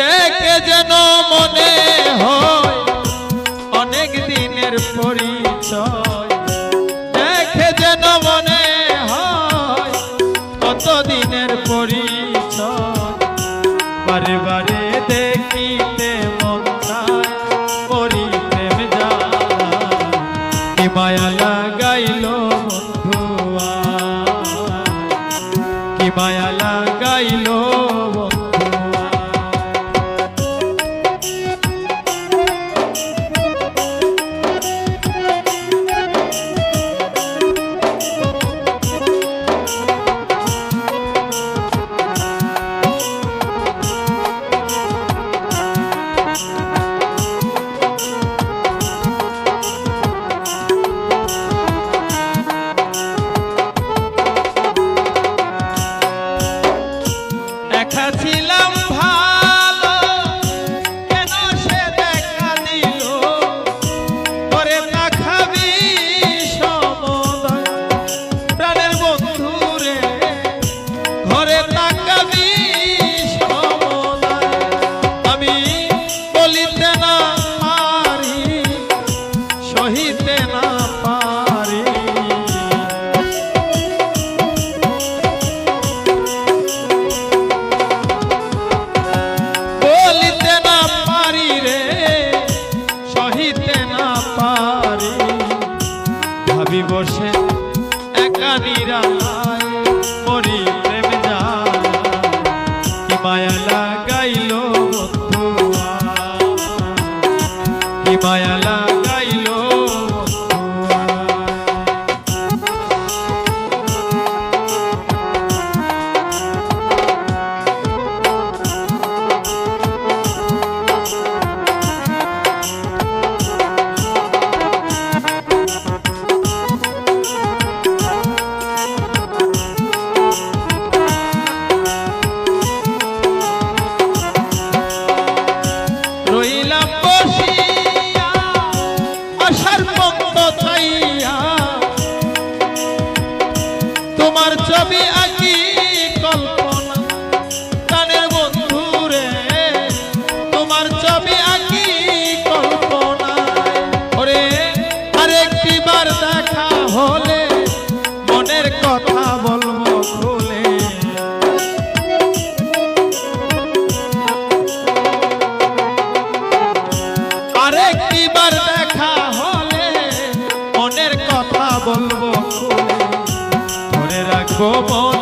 দেখে যেন মনে হয় অনেক দিনের পরিচয়। দেখে যেন মনে হয় কত দিনের পরিচয়। বারে বারে দেখিতে মন করি প্রেম কি মায়া লাগাইল বন্ধুয়া। কি মায়া লাগাইল ভাবি বসে একা নিরালায় মরি প্রেম কি মায়া লাগাইল কি মায়া লাগাইল তোমার ছবি আঁকি কল্পনা। গানের বন্ধু রে তোমার ছবি আঁকি কল্পনা। ওরে, আরেকটি বার দেখা হলে মনের কথা বলব খুলে আরেকটি বার ধরে